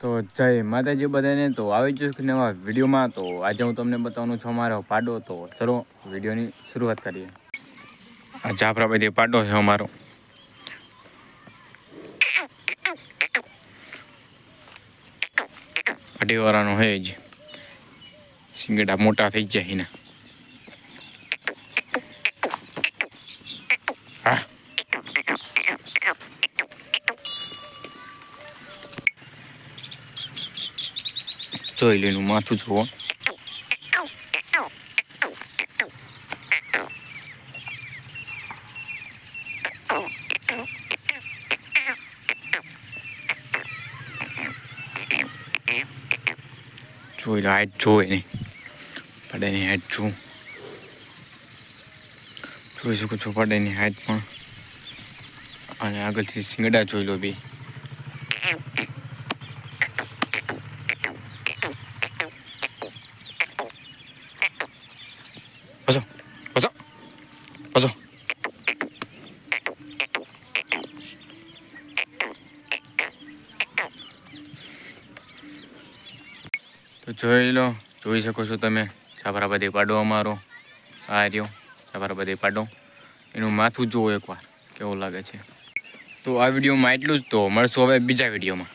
તો જય માતાજી બધાને. તો આવી જ નવા વિડીયોમાં. તો આજે હું તમને બતાવવાનું છું અમારો પાડો. તો ચલો વિડીયોની શરૂઆત કરીએ. આ જાફરા બધી પાડો છે અમારો. અઢી વાળાનો હે જ. સિંગડા મોટા થઈ જાય એના. હા. જોઈ લે એનું માથું જુઓ જોઈ લો, હાઈટ જોવે નહીં. પડેની હાઈટ જોઉં જોઈ શકો છો પડેની હાઈટ પણ. અને આગળથી સિંગડા જોઈ લો બી. બસો તો જોઈ લો, જોઈ શકો છો તમે. બધી પાડો અમારો. આ રહ્યો બધી પાડો. એનું માથું જુઓ એકવાર, કેવું લાગે છે. તો આ વિડીયોમાં એટલું જ તો, મળશું હવે બીજા વિડીયોમાં.